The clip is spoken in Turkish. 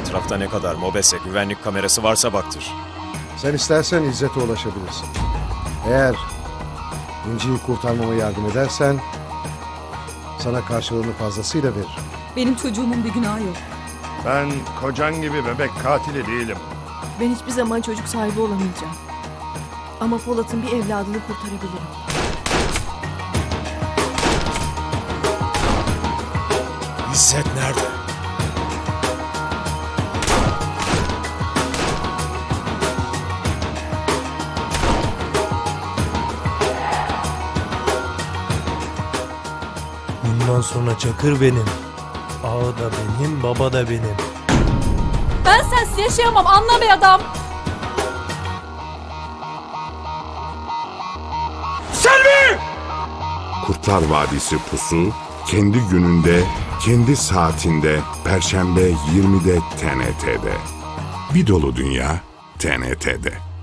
Etrafta ne kadar mobese güvenlik kamerası varsa baktır. Sen istersen İzzet'e ulaşabilirsin. Eğer İnci'yi kurtarmama yardım edersen sana karşılığını fazlasıyla veririm. Benim çocuğumun bir günahı yok. Ben kocan gibi bebek katili değilim. Ben hiçbir zaman çocuk sahibi olamayacağım. Ama Polat'ın bir evladını kurtarabilirim. İzzet nerede? Bundan sonra Çakır benim. Ağa da benim, baba da benim. Ben sensiz yaşayamam anla be adam. Kurtlar Vadisi Pusu kendi gününde, kendi saatinde Perşembe 20'de TNT'de. Bir dolu dünya TNT'de.